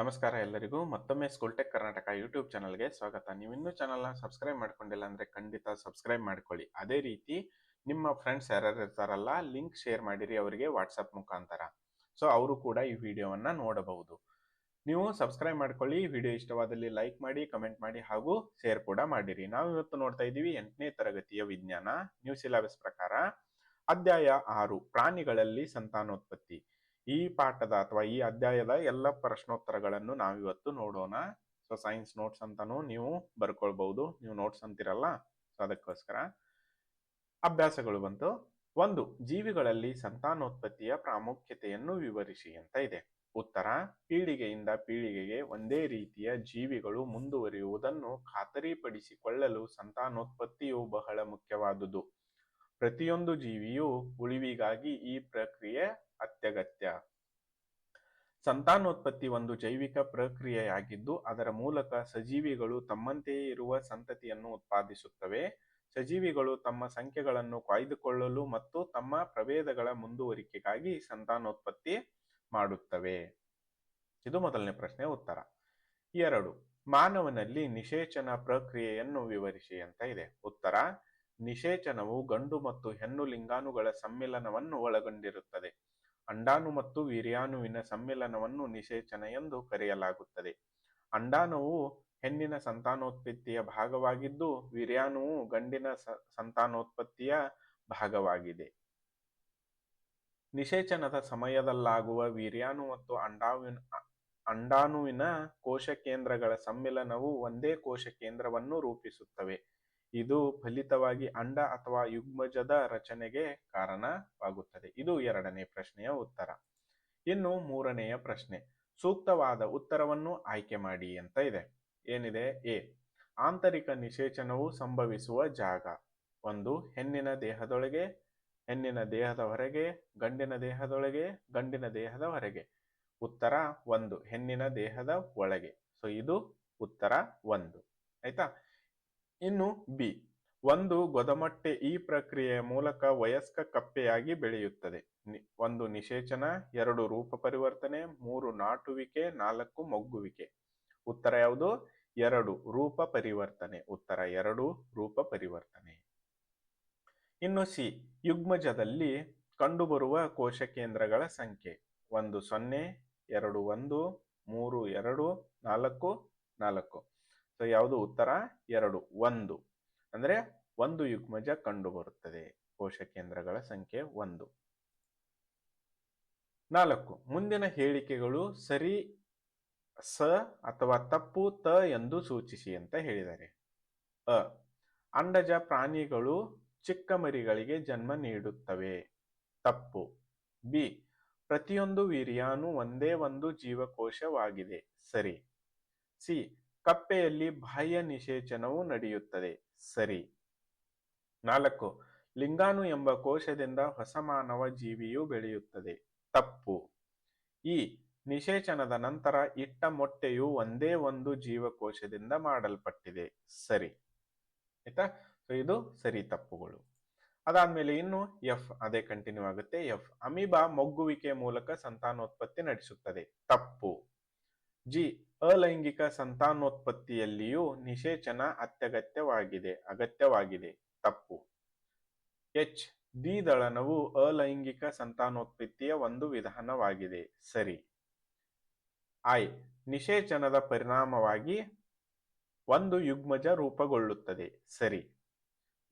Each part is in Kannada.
ನಮಸ್ಕಾರ ಎಲ್ಲರಿಗೂ. ಮತ್ತೊಮ್ಮೆ ಸ್ಕೂಲ್ ಟೆಕ್ ಕರ್ನಾಟಕ ಯೂಟ್ಯೂಬ್ ಚಾನಲ್ಗೆ ಸ್ವಾಗತ. ನೀವು ಇನ್ನೂ ಚಾನಲ್ನ ಸಬ್ಸ್ಕ್ರೈಬ್ ಮಾಡ್ಕೊಂಡಿಲ್ಲ ಅಂದರೆ ಖಂಡಿತ ಸಬ್ಸ್ಕ್ರೈಬ್ ಮಾಡ್ಕೊಳ್ಳಿ. ಅದೇ ರೀತಿ ನಿಮ್ಮ ಫ್ರೆಂಡ್ಸ್ ಯಾರ್ಯಾರು ಇರ್ತಾರಲ್ಲ ಲಿಂಕ್ ಶೇರ್ ಮಾಡಿರಿ ಅವರಿಗೆ ವಾಟ್ಸಪ್ ಮುಖಾಂತರ. ಸೊ ಅವರು ಕೂಡ ಈ ವಿಡಿಯೋವನ್ನ ನೋಡಬಹುದು. ನೀವು ಸಬ್ಸ್ಕ್ರೈಬ್ ಮಾಡ್ಕೊಳ್ಳಿ ವಿಡಿಯೋ ಇಷ್ಟವಾದಲ್ಲಿ ಲೈಕ್ ಮಾಡಿ ಕಮೆಂಟ್ ಮಾಡಿ ಹಾಗೂ ಶೇರ್ ಕೂಡ ಮಾಡಿರಿ. ನಾವು ಇವತ್ತು ನೋಡ್ತಾ ಇದ್ದೀವಿ ಎಂಟನೇ ತರಗತಿಯ ವಿಜ್ಞಾನ ನ್ಯೂ ಸಿಲೆಬಸ್ ಪ್ರಕಾರ ಅಧ್ಯಾಯ ಆರು, ಪ್ರಾಣಿಗಳಲ್ಲಿ ಸಂತಾನೋತ್ಪತ್ತಿ. ಈ ಪಾಠದ ಅಥವಾ ಈ ಅಧ್ಯಾಯದ ಎಲ್ಲ ಪ್ರಶ್ನೋತ್ತರಗಳನ್ನು ನಾವಿವತ್ತು ನೋಡೋಣ. ಸೊ ಸೈನ್ಸ್ ನೋಟ್ಸ್ ಅಂತಾನು ನೀವು ಬರ್ಕೊಳ್ಬಹುದು ನೀವು ನೋಟ್ಸ್ ಅಂತಿರಲ್ಲ? ಸೊ ಅದಕ್ಕೋಸ್ಕರ. ಅಭ್ಯಾಸಗಳು ಬಂತು. ಒಂದು, ಜೀವಿಗಳಲ್ಲಿ ಸಂತಾನೋತ್ಪತ್ತಿಯ ಪ್ರಾಮುಖ್ಯತೆಯನ್ನು ವಿವರಿಸಿ ಅಂತ ಇದೆ. ಉತ್ತರ, ಪೀಳಿಗೆಯಿಂದ ಪೀಳಿಗೆಗೆ ಒಂದೇ ರೀತಿಯ ಜೀವಿಗಳು ಮುಂದುವರಿಯುವುದನ್ನು ಖಾತರಿಪಡಿಸಿಕೊಳ್ಳಲು ಸಂತಾನೋತ್ಪತ್ತಿಯು ಬಹಳ ಮುಖ್ಯವಾದುದು. ಪ್ರತಿಯೊಂದು ಜೀವಿಯು ಉಳಿವಿಗಾಗಿ ಈ ಪ್ರಕ್ರಿಯೆ ಅತ್ಯಗತ್ಯ. ಸಂತಾನೋತ್ಪತ್ತಿ ಒಂದು ಜೈವಿಕ ಪ್ರಕ್ರಿಯೆಯಾಗಿದ್ದು, ಅದರ ಮೂಲಕ ಸಜೀವಿಗಳು ತಮ್ಮಂತೆಯೇ ಇರುವ ಸಂತತಿಯನ್ನು ಉತ್ಪಾದಿಸುತ್ತವೆ. ಸಜೀವಿಗಳು ತಮ್ಮ ಸಂಖ್ಯೆಗಳನ್ನು ಕಾಯ್ದುಕೊಳ್ಳಲು ಮತ್ತು ತಮ್ಮ ಪ್ರಭೇದಗಳ ಮುಂದುವರಿಕೆಗಾಗಿ ಸಂತಾನೋತ್ಪತ್ತಿ ಮಾಡುತ್ತವೆ. ಇದು ಮೊದಲನೇ ಪ್ರಶ್ನೆ, ಉತ್ತರ. ಎರಡು. ಮಾನವನಲ್ಲಿ ನಿಷೇಚನ ಪ್ರಕ್ರಿಯೆಯನ್ನು ವಿವರಿಸಿ ಅಂತ ಇದೆ. ಉತ್ತರ. ನಿಷೇಚನವು ಗಂಡು ಮತ್ತು ಹೆಣ್ಣು ಲಿಂಗಾಣುಗಳ ಸಮ್ಮಿಲನವನ್ನು ಒಳಗೊಂಡಿರುತ್ತದೆ. ಅಂಡಾಣು ಮತ್ತು ವೀರ್ಯಾಣುವಿನ ಸಮ್ಮಿಲನವನ್ನು ನಿಷೇಚನ ಎಂದು ಕರೆಯಲಾಗುತ್ತದೆ. ಅಂಡಾಣುವು ಹೆಣ್ಣಿನ ಸಂತಾನೋತ್ಪತ್ತಿಯ ಭಾಗವಾಗಿದ್ದು, ವೀರ್ಯಾಣುವು ಗಂಡಿನ ಸಂತಾನೋತ್ಪತ್ತಿಯ ಭಾಗವಾಗಿದೆ. ನಿಷೇಚನದ ಸಮಯದಲ್ಲಾಗುವ ವೀರ್ಯಾಣು ಮತ್ತು ಅಂಡಾವಿನ, ಅಂಡಾಣುವಿನ ಕೋಶ ಕೇಂದ್ರಗಳ ಸಮ್ಮಿಲನವು ಒಂದೇ ಕೋಶ ಕೇಂದ್ರವನ್ನು ರೂಪಿಸುತ್ತವೆ. ಇದು ಫಲಿತವಾಗಿ ಅಂಡ ಅಥವಾ ಯುಗ್ಮಜದ ರಚನೆಗೆ ಕಾರಣವಾಗುತ್ತದೆ. ಇದು ಎರಡನೇ ಪ್ರಶ್ನೆಯ ಉತ್ತರ. ಇನ್ನು ಮೂರನೆಯ ಪ್ರಶ್ನೆ. ಸೂಕ್ತವಾದ ಉತ್ತರವನ್ನು ಆಯ್ಕೆ ಮಾಡಿ ಅಂತ ಇದೆ. ಏನಿದೆ? ಎ. ಆಂತರಿಕ ನಿಷೇಚನವು ಸಂಭವಿಸುವ ಜಾಗ. ಒಂದು, ಹೆಣ್ಣಿನ ದೇಹದೊಳಗೆ, ಹೆಣ್ಣಿನ ದೇಹದ ಹೊರಗೆ ಗಂಡಿನ ದೇಹದೊಳಗೆ, ಗಂಡಿನ ದೇಹದ ಹೊರಗೆ ಉತ್ತರ ಒಂದು, ಹೆಣ್ಣಿನ ದೇಹದ ಒಳಗೆ. ಸೊ ಇದು ಉತ್ತರ ಒಂದು. ಆಯ್ತಾ? ಇನ್ನು ಬಿ. ಒಂದು ಗೊದಮಟ್ಟೆ ಈ ಪ್ರಕ್ರಿಯೆಯ ಮೂಲಕ ವಯಸ್ಕ ಕಪ್ಪೆಯಾಗಿ ಬೆಳೆಯುತ್ತದೆ. ಒಂದು ನಿಷೇಚನ, ಎರಡು ರೂಪ ಪರಿವರ್ತನೆ, ಮೂರು ನಾಟುವಿಕೆ, ನಾಲ್ಕು ಮೊಗ್ಗುವಿಕೆ. ಉತ್ತರ ಯಾವುದು? ಎರಡು ರೂಪ ಪರಿವರ್ತನೆ. ಉತ್ತರ ಎರಡು ರೂಪ ಪರಿವರ್ತನೆ. ಇನ್ನು ಸಿ. ಯುಗ್ಮಜದಲ್ಲಿ ಕಂಡುಬರುವ ಕೋಶ ಕೇಂದ್ರಗಳ ಸಂಖ್ಯೆ. ಒಂದು ಸೊನ್ನೆ, ಎರಡು ಒಂದು, ಮೂರು ಎರಡು, ನಾಲ್ಕು ನಾಲ್ಕು. ಸೊ ಯಾವುದು ಉತ್ತರ? ಎರಡು, ಒಂದು. ಅಂದ್ರೆ ಒಂದು ಯುಗ್ಮಜ ಕಂಡು ಬರುತ್ತದೆ ಕೋಶ ಕೇಂದ್ರಗಳ ಸಂಖ್ಯೆ ಒಂದು. ನಾಲ್ಕು, ಮುಂದಿನ ಹೇಳಿಕೆಗಳು ಸರಿ, ಸ ಅಥವಾ ತಪ್ಪು, ತ ಎಂದು ಸೂಚಿಸಿ ಅಂತ ಹೇಳಿದ್ದಾರೆ. ಅ, ಅಂಡಜ ಪ್ರಾಣಿಗಳು ಚಿಕ್ಕ ಮರಿಗಳಿಗೆ ಜನ್ಮ ನೀಡುತ್ತವೆ. ತಪ್ಪು. ಬಿ, ಪ್ರತಿಯೊಂದು ವೀರ್ಯಾನು ಒಂದೇ ಒಂದು ಜೀವಕೋಶವಾಗಿದೆ. ಸರಿ. ಸಿ ಕಪ್ಪೆಯಲ್ಲಿ ಬಾಹ್ಯ ನಿಷೇಚನವು ನಡೆಯುತ್ತದೆ. ಸರಿ. ನಾಲ್ಕು. ಲಿಂಗಾನು ಎಂಬ ಕೋಶದಿಂದ ಹೊಸ ಮಾನವ ಜೀವಿಯು ಬೆಳೆಯುತ್ತದೆ. ತಪ್ಪು. ಈ ನಿಷೇಚನದ ನಂತರ ಇಟ್ಟ ಮೊಟ್ಟೆಯು ಒಂದೇ ಒಂದು ಜೀವಕೋಶದಿಂದ ಮಾಡಲ್ಪಟ್ಟಿದೆ. ಸರಿ. ಆಯ್ತಾ? ಸೊ ಇದು ಸರಿ ತಪ್ಪುಗಳು. ಅದಾದ್ಮೇಲೆ ಇನ್ನು ಎಫ್, ಅದೇ ಕಂಟಿನ್ಯೂ ಆಗುತ್ತೆ. ಎಫ್, ಅಮೀಬಾ ಮೊಗ್ಗುವಿಕೆ ಮೂಲಕ ಸಂತಾನೋತ್ಪತ್ತಿ ನಡೆಸುತ್ತದೆ. ತಪ್ಪು. ಜಿ, ಅಲೈಂಗಿಕ ಸಂತಾನೋತ್ಪತ್ತಿಯಲ್ಲಿಯೂ ನಿಷೇಚನ ಅತ್ಯಗತ್ಯವಾಗಿದೆ, ಅಗತ್ಯವಾಗಿದೆ. ತಪ್ಪು. ಎಚ್, ದ್ವಿದಳನವು ಅಲೈಂಗಿಕ ಸಂತಾನೋತ್ಪತ್ತಿಯ ಒಂದು ವಿಧಾನವಾಗಿದೆ. ಸರಿ. ಐ, ನಿಷೇಚನದ ಪರಿಣಾಮವಾಗಿ ಒಂದು ಯುಗ್ಮಜ ರೂಪುಗೊಳ್ಳುತ್ತದೆ. ಸರಿ.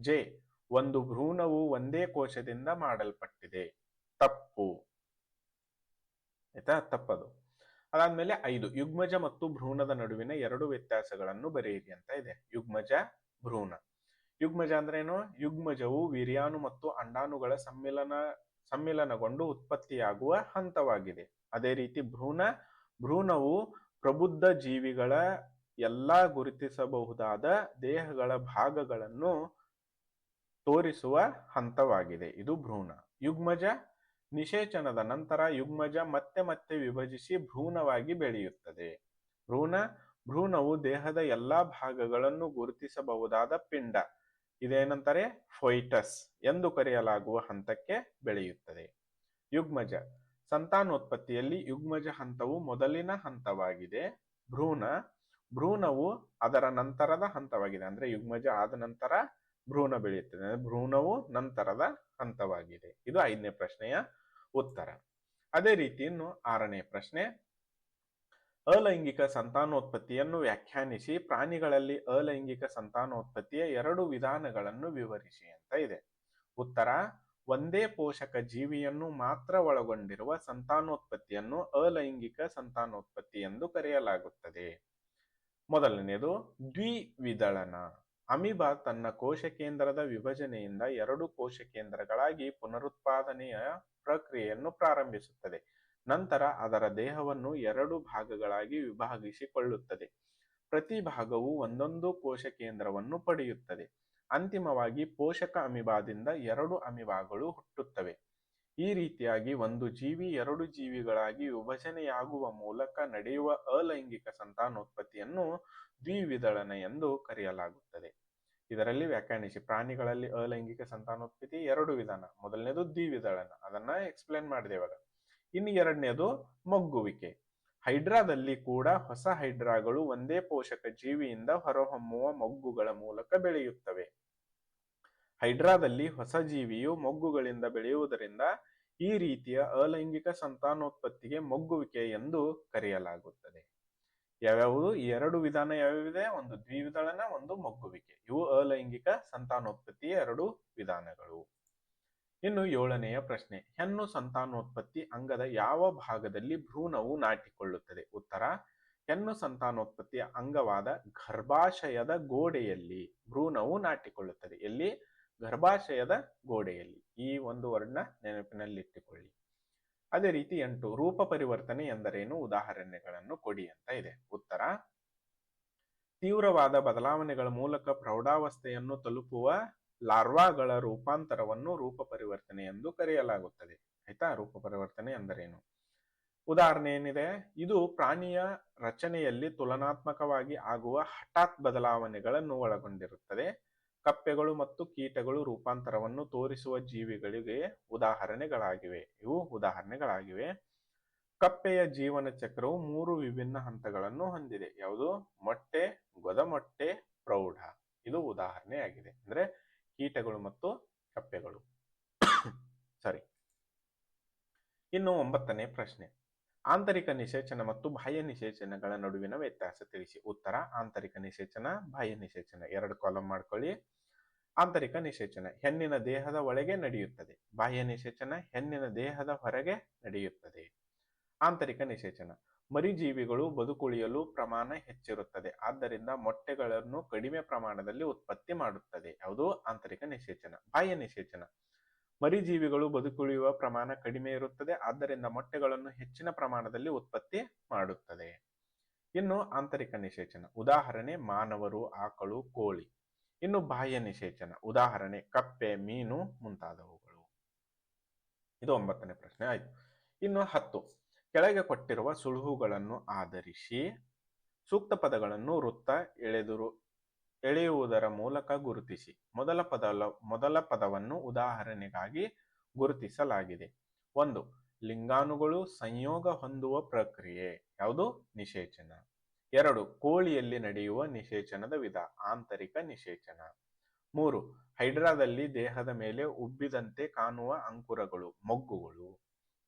ಜೆ, ಒಂದು ಭ್ರೂಣವು ಒಂದೇ ಕೋಶದಿಂದ ಮಾಡಲ್ಪಟ್ಟಿದೆ. ತಪ್ಪು. ಆಯ್ತಾ? ತಪ್ಪದು. ಅದಾದ್ಮೇಲೆ ಐದು, ಯುಗ್ಮಜ ಮತ್ತು ಭ್ರೂಣದ ನಡುವಿನ ಎರಡು ವ್ಯತ್ಯಾಸಗಳನ್ನು ಬರೆಯಿರಿ ಅಂತ ಇದೆ. ಯುಗ್ಮಜ, ಭ್ರೂಣ. ಯುಗ್ಮಜ ಅಂದ್ರೇನು? ಯುಗ್ಮಜವು ವೀರ್ಯಾಣು ಮತ್ತು ಅಂಡಾನುಗಳ ಸಮ್ಮಿಲನ, ಸಮ್ಮಿಲನಗೊಂಡು ಉತ್ಪತ್ತಿಯಾಗುವ ಹಂತವಾಗಿದೆ. ಅದೇ ರೀತಿ ಭ್ರೂಣ, ಭ್ರೂಣವು ಪ್ರಬುದ್ಧ ಜೀವಿಗಳ ಎಲ್ಲಾ ಗುರುತಿಸಬಹುದಾದ ದೇಹಗಳ ಭಾಗಗಳನ್ನು ತೋರಿಸುವ ಹಂತವಾಗಿದೆ. ಇದು ಭ್ರೂಣ. ಯುಗ್ಮಜ ನಿಷೇಚನದ ನಂತರ ಯುಗ್ಮಜ ಮತ್ತೆ ಮತ್ತೆ ವಿಭಜಿಸಿ ಭ್ರೂಣವಾಗಿ ಬೆಳೆಯುತ್ತದೆ. ಭ್ರೂಣ, ಭ್ರೂಣವು ದೇಹದ ಎಲ್ಲಾ ಭಾಗಗಳನ್ನು ಗುರುತಿಸಬಹುದಾದ ಪಿಂಡ. ಇದೇನಂತಾರೆ ಫೊಯ್ಟಸ್ ಎಂದು ಕರೆಯಲಾಗುವ ಹಂತಕ್ಕೆ ಬೆಳೆಯುತ್ತದೆ. ಯುಗ್ಮಜ. ಸಂತಾನೋತ್ಪತ್ತಿಯಲ್ಲಿ ಯುಗ್ಮಜ ಹಂತವು ಮೊದಲಿನ ಹಂತವಾಗಿದೆ. ಭ್ರೂಣ. ಭ್ರೂಣವು ಅದರ ನಂತರದ ಹಂತವಾಗಿದೆ. ಅಂದ್ರೆ ಯುಗ್ಮಜ ಆದ ನಂತರ ಭ್ರೂಣ ಬೆಳೆಯುತ್ತದೆ. ಭ್ರೂಣವು ನಂತರದ ಹಂತವಾಗಿದೆ. ಇದು ಐದನೇ ಪ್ರಶ್ನೆಯ ಉತ್ತರ. ಅದೇ ರೀತಿ ಇನ್ನು ಆರನೇ ಪ್ರಶ್ನೆ. ಅಲೈಂಗಿಕ ಸಂತಾನೋತ್ಪತ್ತಿಯನ್ನು ವ್ಯಾಖ್ಯಾನಿಸಿ ಪ್ರಾಣಿಗಳಲ್ಲಿ ಅಲೈಂಗಿಕ ಸಂತಾನೋತ್ಪತ್ತಿಯ ಎರಡು ವಿಧಾನಗಳನ್ನು ವಿವರಿಸಿ ಅಂತ ಇದೆ. ಉತ್ತರ, ಒಂದೇ ಪೋಷಕ ಜೀವಿಯನ್ನು ಮಾತ್ರ ಒಳಗೊಂಡಿರುವ ಸಂತಾನೋತ್ಪತ್ತಿಯನ್ನು ಅಲೈಂಗಿಕ ಸಂತಾನೋತ್ಪತ್ತಿ ಎಂದು ಕರೆಯಲಾಗುತ್ತದೆ. ಮೊದಲನೆಯದು ದ್ವಿವಿದಳನ ಅಮಿಬಾ ತನ್ನ ಕೋಶ ಕೇಂದ್ರದ ವಿಭಜನೆಯಿಂದ ಎರಡು ಕೋಶ ಕೇಂದ್ರಗಳಾಗಿ ಪುನರುತ್ಪಾದನೆಯ ಪ್ರಕ್ರಿಯೆಯನ್ನು ಪ್ರಾರಂಭಿಸುತ್ತದೆ. ನಂತರ ಅದರ ದೇಹವನ್ನು ಎರಡು ಭಾಗಗಳಾಗಿ ವಿಭಾಗಿಸಿಕೊಳ್ಳುತ್ತದೆ. ಪ್ರತಿ ಭಾಗವು ಒಂದೊಂದು ಕೋಶ ಕೇಂದ್ರವನ್ನು ಪಡೆಯುತ್ತದೆ. ಅಂತಿಮವಾಗಿ ಪೋಷಕ ಅಮಿಬಾದಿಂದ ಎರಡು ಅಮಿಬಾಗಳು ಹುಟ್ಟುತ್ತವೆ. ಈ ರೀತಿಯಾಗಿ ಒಂದು ಜೀವಿ ಎರಡು ಜೀವಿಗಳಾಗಿ ವಿಭಜನೆಯಾಗುವ ಮೂಲಕ ನಡೆಯುವ ಅಲೈಂಗಿಕ ಸಂತಾನೋತ್ಪತ್ತಿಯನ್ನು ದ್ವಿವಿದಳನ ಎಂದು ಕರೆಯಲಾಗುತ್ತದೆ. ಇದರಲ್ಲಿ ವ್ಯಾಖ್ಯಾನಿಸಿ ಪ್ರಾಣಿಗಳಲ್ಲಿ ಅಲೈಂಗಿಕ ಸಂತಾನೋತ್ಪತ್ತಿ ಎರಡು ವಿಧಾನ, ಮೊದಲನೇದು ದ್ವಿವಿದಳನ, ಅದನ್ನ ಎಕ್ಸ್ಪ್ಲೇನ್ ಮಾಡಿದೆ ಇವಾಗ. ಇನ್ನು ಎರಡನೇದು ಮೊಗ್ಗುವಿಕೆ. ಹೈಡ್ರಾದಲ್ಲಿ ಕೂಡ ಹೊಸ ಹೈಡ್ರಾಗಳು ಒಂದೇ ಪೋಷಕ ಜೀವಿಯಿಂದ ಹೊರಹೊಮ್ಮುವ ಮೊಗ್ಗುಗಳ ಮೂಲಕ ಬೆಳೆಯುತ್ತವೆ. ಹೈಡ್ರಾದಲ್ಲಿ ಹೊಸ ಜೀವಿಯು ಮೊಗ್ಗುಗಳಿಂದ ಬೆಳೆಯುವುದರಿಂದ ಈ ರೀತಿಯ ಅಲೈಂಗಿಕ ಸಂತಾನೋತ್ಪತ್ತಿಗೆ ಮೊಗ್ಗುವಿಕೆ ಎಂದು ಕರೆಯಲಾಗುತ್ತದೆ. ಯಾವ್ಯಾವುದು? ಎರಡು ವಿಧಾನ ಯಾವ್ಯಾವಿದೆ? ಒಂದು ದ್ವಿವಿದಳನ ಒಂದು ಮೊಗ್ಗುವಿಕೆ. ಇವು ಅಲೈಂಗಿಕ ಸಂತಾನೋತ್ಪತ್ತಿಯ ಎರಡು ವಿಧಾನಗಳು. ಇನ್ನು ಏಳನೆಯ ಪ್ರಶ್ನೆ. ಹೆಣ್ಣು ಸಂತಾನೋತ್ಪತ್ತಿ ಅಂಗದ ಯಾವ ಭಾಗದಲ್ಲಿ ಭ್ರೂಣವು ನಾಟಿಕೊಳ್ಳುತ್ತದೆ? ಉತ್ತರ, ಹೆಣ್ಣು ಸಂತಾನೋತ್ಪತ್ತಿಯ ಅಂಗವಾದ ಗರ್ಭಾಶಯದ ಗೋಡೆಯಲ್ಲಿ ಭ್ರೂಣವು ನಾಟಿಕೊಳ್ಳುತ್ತದೆ. ಎಲ್ಲಿ? ಗರ್ಭಾಶಯದ ಗೋಡೆಯಲ್ಲಿ ಈ ಒಂದು ವರ್ಣ ನೆನಪಿನಲ್ಲಿಟ್ಟುಕೊಳ್ಳಿ. ಅದೇ ರೀತಿ ಎಂಟು, ರೂಪ ಪರಿವರ್ತನೆ ಎಂದರೇನು? ಉದಾಹರಣೆಗಳನ್ನು ಕೊಡಿ ಅಂತ ಇದೆ. ಉತ್ತರ, ತೀವ್ರವಾದ ಬದಲಾವಣೆಗಳ ಮೂಲಕ ಪ್ರೌಢಾವಸ್ಥೆಯನ್ನು ತಲುಪುವ ಲಾರ್ವಾಗಳ ರೂಪಾಂತರವನ್ನು ರೂಪ ಪರಿವರ್ತನೆ ಎಂದು ಕರೆಯಲಾಗುತ್ತದೆ. ಆಯ್ತಾ? ರೂಪ ಪರಿವರ್ತನೆ ಎಂದರೇನು? ಉದಾಹರಣೆ ಏನಿದೆ? ಇದು ಪ್ರಾಣಿಯ ರಚನೆಯಲ್ಲಿ ತುಲನಾತ್ಮಕವಾಗಿ ಆಗುವ ಹಠಾತ್ ಬದಲಾವಣೆಗಳನ್ನು ಒಳಗೊಂಡಿರುತ್ತದೆ. ಕಪ್ಪೆಗಳು ಮತ್ತು ಕೀಟಗಳು ರೂಪಾಂತರವನ್ನು ತೋರಿಸುವ ಜೀವಿಗಳಿಗೆ ಉದಾಹರಣೆಗಳಾಗಿವೆ. ಇವು ಉದಾಹರಣೆಗಳಾಗಿವೆ. ಕಪ್ಪೆಯ ಜೀವನ ಚಕ್ರವು ಮೂರು ವಿಭಿನ್ನ ಹಂತಗಳನ್ನು ಹೊಂದಿದೆ. ಯಾವುದು? ಮೊಟ್ಟೆ, ಗೊದಮೊಟ್ಟೆ, ಪ್ರೌಢ. ಇದು ಉದಾಹರಣೆಯಾಗಿದೆ. ಅಂದ್ರೆ ಕೀಟಗಳು ಮತ್ತು ಕಪ್ಪೆಗಳು. ಸರಿ ಇನ್ನು ಒಂಬತ್ತನೇ ಪ್ರಶ್ನೆ. ಆಂತರಿಕ ನಿಷೇಚನ ಮತ್ತು ಬಾಹ್ಯ ನಿಷೇಚನಗಳ ನಡುವಿನ ವ್ಯತ್ಯಾಸ ತಿಳಿಸಿ. ಉತ್ತರ, ಆಂತರಿಕ ನಿಷೇಚನ, ಬಾಹ್ಯ ನಿಷೇಚನ. ಎರಡು ಕಾಲಮ್ ಮಾಡ್ಕೊಳ್ಳಿ. ಆಂತರಿಕ ನಿಷೇಚನ, ಹೆಣ್ಣಿನ ದೇಹದ ಒಳಗೆ ನಡೆಯುತ್ತದೆ. ಬಾಹ್ಯ ನಿಷೇಚನ, ಹೆಣ್ಣಿನ ದೇಹದ ಹೊರಗೆ ನಡೆಯುತ್ತದೆ. ಆಂತರಿಕ ನಿಷೇಚನ, ಮರಿಜೀವಿಗಳು ಬದುಕುಳಿಯಲು ಪ್ರಮಾಣ ಹೆಚ್ಚಿರುತ್ತದೆ. ಆದ್ದರಿಂದ ಮೊಟ್ಟೆಗಳನ್ನು ಕಡಿಮೆ ಪ್ರಮಾಣದಲ್ಲಿ ಉತ್ಪತ್ತಿ ಮಾಡುತ್ತದೆ. ಯಾವುದು? ಆಂತರಿಕ ನಿಷೇಚನ. ಬಾಹ್ಯ ನಿಷೇಚನ. ಮರಿಜೀವಿಗಳು ಬದುಕುಳಿಯುವ ಪ್ರಮಾಣ ಕಡಿಮೆ ಇರುತ್ತದೆ. ಆದ್ದರಿಂದ ಮೊಟ್ಟೆಗಳನ್ನು ಹೆಚ್ಚಿನ ಪ್ರಮಾಣದಲ್ಲಿ ಉತ್ಪತ್ತಿ ಮಾಡುತ್ತದೆ. ಇನ್ನು ಆಂತರಿಕ ನಿಷೇಚನ. ಉದಾಹರಣೆ, ಮಾನವರು, ಆಕಳು, ಕೋಳಿ. ಇನ್ನು ಬಾಹ್ಯ ನಿಷೇಚನ. ಉದಾಹರಣೆ, ಕಪ್ಪೆ, ಮೀನು ಮುಂತಾದವುಗಳು. ಇದು ಒಂಬತ್ತನೇ ಪ್ರಶ್ನೆ. ಆಯ್ತು. ಇನ್ನು ಹತ್ತು. ಕೆಳಗೆ ಕೊಟ್ಟಿರುವ ಸುಳುಹುಗಳನ್ನು ಆಧರಿಸಿ ಸೂಕ್ತ ಪದಗಳನ್ನು ವೃತ್ತ, ಎಳೆದುರು ಎಳೆಯುವುದರ ಮೂಲಕ ಗುರುತಿಸಿ. ಮೊದಲ ಪದ ಮೊದಲ ಪದವನ್ನು ಉದಾಹರಣೆಗಾಗಿ ಗುರುತಿಸಲಾಗಿದೆ. ಒಂದು, ಲಿಂಗಾಣುಗಳು ಸಂಯೋಗ ಹೊಂದುವ ಪ್ರಕ್ರಿಯೆ. ಯಾವುದು? ನಿಷೇಚನ. ಎರಡು, ಕೋಳಿಯಲ್ಲಿ ನಡೆಯುವ ನಿಷೇಚನದ ವಿಧ, ಆಂತರಿಕ ನಿಷೇಚನ. ಮೂರು, ಹೈಡ್ರಾದಲ್ಲಿ ದೇಹದ ಮೇಲೆ ಉಬ್ಬಿದಂತೆ ಕಾಣುವ ಅಂಕುರಗಳು, ಮೊಗ್ಗುಗಳು.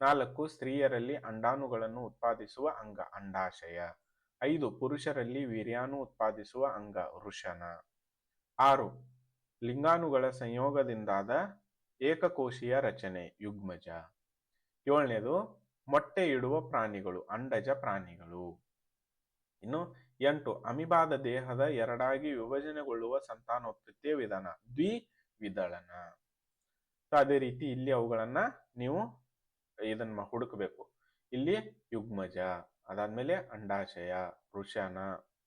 ನಾಲ್ಕು, ಸ್ತ್ರೀಯರಲ್ಲಿ ಅಂಡಾಣುಗಳನ್ನು ಉತ್ಪಾದಿಸುವ ಅಂಗ, ಅಂಡಾಶಯ. ಐದು, ಪುರುಷರಲ್ಲಿ ವೀರ್ಯಾನು ಉತ್ಪಾದಿಸುವ ಅಂಗ ವೃಷನ ಆರು ಲಿಂಗಾನುಗಳ ಸಂಯೋಗದಿಂದಾದ ಏಕಕೋಶೀಯ ರಚನೆ, ಯುಗ್ಮಜ. ಏಳನೇದು, ಮೊಟ್ಟೆ ಇಡುವ ಪ್ರಾಣಿಗಳು, ಅಂಡಜ ಪ್ರಾಣಿಗಳು. ಇನ್ನು ಎಂಟು, ಅಮಿಬಾದ ದೇಹದ ಎರಡಾಗಿ ವಿಭಜನೆಗೊಳ್ಳುವ ಸಂತಾನೋತ್ಪತ್ತಿಯ ವಿಧಾನ ದ್ವಿ ವಿದಳನ ಅದೇ ರೀತಿ ಇಲ್ಲಿ ಅವುಗಳನ್ನ ನೀವು ಇದನ್ನ ಹುಡುಕಬೇಕು. ಇಲ್ಲಿ ಯುಗ್ಮಜ. ಅದಾದ್ಮೇಲೆ ಅಂಡಾಶಯ, ವೃಷಣ,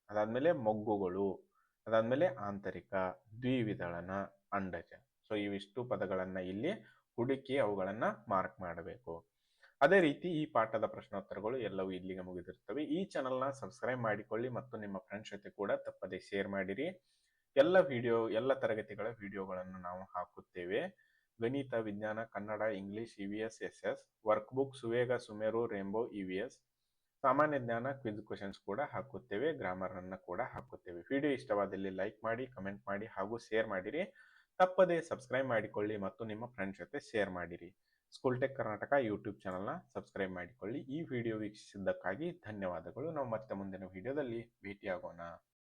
ಅದಾದಮೇಲೆ ಮೊಗ್ಗುಗಳು, ಅದಾದಮೇಲೆ ಆಂತರಿಕ, ದ್ವಿವಿದಳನ, ಅಂಡಜ. ಸೊ ಇವಿಷ್ಟು ಪದಗಳನ್ನು ಇಲ್ಲಿ ಹುಡುಕಿ ಅವುಗಳನ್ನು ಮಾರ್ಕ್ ಮಾಡಬೇಕು. ಅದೇ ರೀತಿ ಈ ಪಾಠದ ಪ್ರಶ್ನೋತ್ತರಗಳು ಎಲ್ಲವೂ ಇಲ್ಲಿಗೆ ಮುಗಿದಿರ್ತವೆ. ಈ ಚಾನಲ್ನ ಸಬ್ಸ್ಕ್ರೈಬ್ ಮಾಡಿಕೊಳ್ಳಿ ಮತ್ತು ನಿಮ್ಮ ಫ್ರೆಂಡ್ಸ್ ಜೊತೆ ಕೂಡ ತಪ್ಪದೆ ಶೇರ್ ಮಾಡಿರಿ. ಎಲ್ಲ ವಿಡಿಯೋ ಎಲ್ಲ ತರಗತಿಗಳ ವಿಡಿಯೋಗಳನ್ನು ನಾವು ಹಾಕುತ್ತೇವೆ. ಗಣಿತ, ವಿಜ್ಞಾನ, Kannada English E V S S S work book ಸುವೇಗ ಸುಮೇರು ರೇಂಬೋ ಇ ವಿ ಎಸ್ ಸಾಮಾನ್ಯ ಜ್ಞಾನ ಕ್ವಿಜ್ ಕ್ವಶನ್ಸ್ ಕೂಡ ಹಾಕುತ್ತೇವೆ ಗ್ರಾಮರ್ ಅನ್ನು ಕೂಡ ಹಾಕುತ್ತೇವೆ. ವಿಡಿಯೋ ಇಷ್ಟವಾದಲ್ಲಿ ಲೈಕ್ ಮಾಡಿ ಕಮೆಂಟ್ ಮಾಡಿ ಹಾಗೂ ಶೇರ್ ಮಾಡಿರಿ. ತಪ್ಪದೇ ಸಬ್ಸ್ಕ್ರೈಬ್ ಮಾಡಿಕೊಳ್ಳಿ ಮತ್ತು ನಿಮ್ಮ ಫ್ರೆಂಡ್ಸ್ ಜೊತೆ ಶೇರ್ ಮಾಡಿರಿ. ಸ್ಕೂಲ್ ಟೆಕ್ ಕರ್ನಾಟಕ ಯೂಟ್ಯೂಬ್ ಚಾನಲ್ನ ಸಬ್ಸ್ಕ್ರೈಬ್ ಮಾಡಿಕೊಳ್ಳಿ. ಈ ವಿಡಿಯೋ ವೀಕ್ಷಿಸಿದ್ದಕ್ಕಾಗಿ ಧನ್ಯವಾದಗಳು. ನಾವು ಮತ್ತೆ ಮುಂದಿನ ವಿಡಿಯೋದಲ್ಲಿ ಭೇಟಿಯಾಗೋಣ.